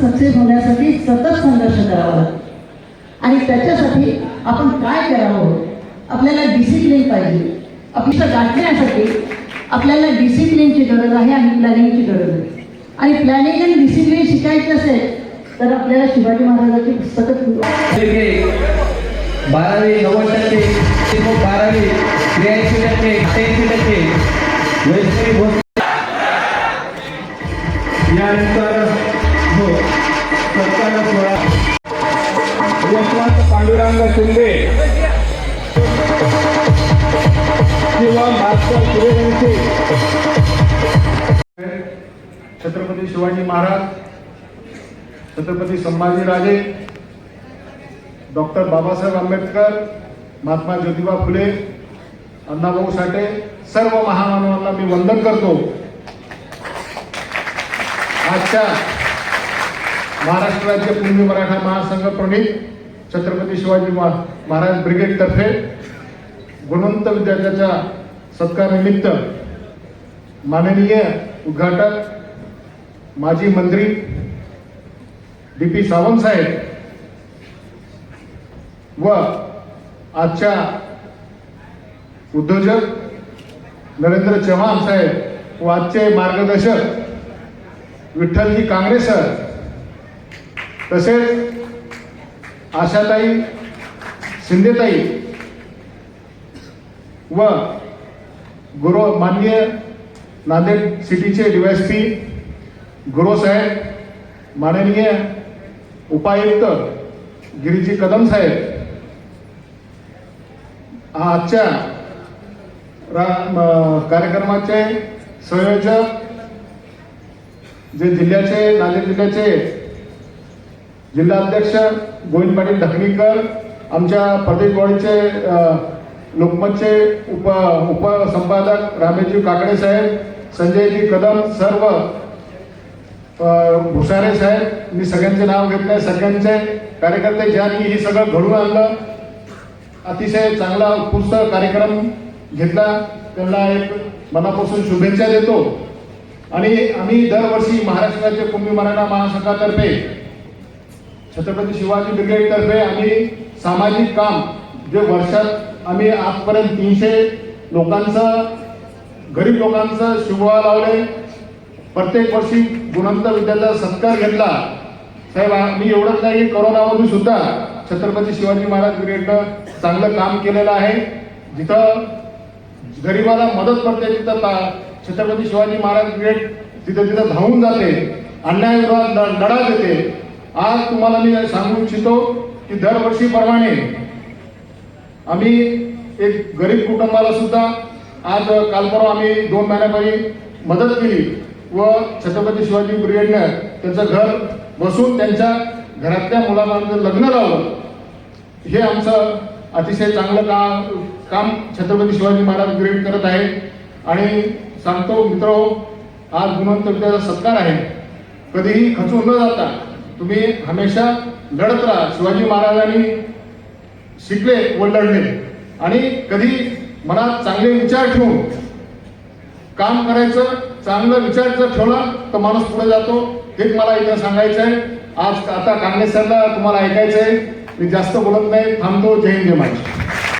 Success होण्यासाठी सतत संघर्ष करावा लागतो. आणि त्याच्यासाठी आपण काय करावं? आपल्याला डिसिप्लिन पाहिजे. अपेक्षा गाठण्यासाठी आपल्याला डिसिप्लिनची गरज आहे आणि प्लॅनिंगची गरज आहे. आणि प्लॅनिंग आणि डिसिप्लिन शिकायचं असेल तर आपल्याला शिवाजी महाराजांची पुस्तकं बारावी नव्वद टक्के ते बारावी त्र्याऐंशी टक्के अठ्ठ्याऐंशी टक्के वैष्णवी यशवंत पांडुरंग शिंदे किंवा भास्कर सूर्यवंशी छत्रपती शिवाजी महाराज छत्रपती संभाजीराजे डॉक्टर बाबासाहेब आंबेडकर महात्मा ज्योतिबा फुले अण्णाभाऊ साठे सर्व महामानवांना मी वंदन करतो. आजच्या महाराष्ट्र राज्य कुणबी मराठा महासंघ प्रणित छत्रपती शिवाजी महाराज ब्रिगेडतर्फे गुणवंत विद्यार्थ्याच्या सत्कारानिमित्त माननीय उद्घाटक माजी मंत्री डी पी सावंत साहेब व आजच्या उद्योजक नरेंद्र चव्हाण साहेब व आजचे मार्गदर्शक विठ्ठलजी कांगरे सर तसेच आशाताई शिंदेताई व गुरु माननीय नांदेड सिटीचे डीवायसपी गुरु साहेब माननीय उपायुक्त गिरीजी कदम साहेब आजच्या कार्यक्रमाचे संयोजक जे जिल्ह्याचे नांदेड जिल्ह्याचे जिल्हाध्यक्ष गोविंद पाटील ढकणीकर आमच्या प्रदेश बॉडीचे लोकमतचे उप उपसंपादक रामेशजी काकडे साहेब संजयजी कदम सर्व भुसारे साहेब मी सगळ्यांचे नाव घेतले सगळ्यांचे कार्यकर्ते ज्यांनी हे सगळं घडून आणलं. अतिशय चांगला उत्कृष्ट कार्यक्रम घेतला. त्यांना एक मनापासून शुभेच्छा देतो. आणि आम्ही दरवर्षी महाराष्ट्राचे राज्य कुंभी मराठा महासंघातर्फे छत्रपती शिवाजी ब्रिगेडतर्फे आम्ही सामाजिक काम जे वर्षात आम्ही आजपर्यंत तीनशे लोकांचं गरीब लोकांचं शिवळा लावले. प्रत्येक वर्षी गुणवंत विद्यार्थ्याचा सत्कार घेतला. साहेब मी एवढंच नाही की करोनामध्ये सुद्धा छत्रपती शिवाजी महाराज ब्रिगेडनं चांगलं काम केलेलं आहे. जिथं गरिबाला मदत करते तिथं छत्रपती शिवाजी महाराज ब्रिगेड तिथं तिथं धावून जाते अन्यायविरोधात लढा देते. आज तुम्हाला मी सांगू इच्छितो की दरवर्षीप्रमाणे आम्ही एक गरीब कुटुंबाला सुद्धा आज काल परवा आम्ही दोन महिन्यापूर्वी मदत केली व छत्रपती शिवाजी ब्रिगेडनं त्यांचं घर बसून त्यांच्या घरातल्या मुलाबाळांचं लग्न लावलं. हे आमचं अतिशय चांगलं काम काम छत्रपती शिवाजी महाराज ब्रिगेड करत आहे. आणि सांगतो मित्र आज गुणवंत विद्याचा सत्कार आहे. कधीही खचून न जाता तुम्ही हमेशा लढत राहा. शिवाजी महाराजांनी शिकले व लढले आणि कधी मनात चांगले विचार ठेवून काम करायचं चांगलं विचार जर ठेवला तर माणूस पुढे जातो. हेच मला इथं सांगायचं आहे. आज आता कांग्रेस सरला तुम्हाला ऐकायचं आहे. मी जास्त बोलत नाही. थांबतो. जय हिंद जय महाराष्ट्र.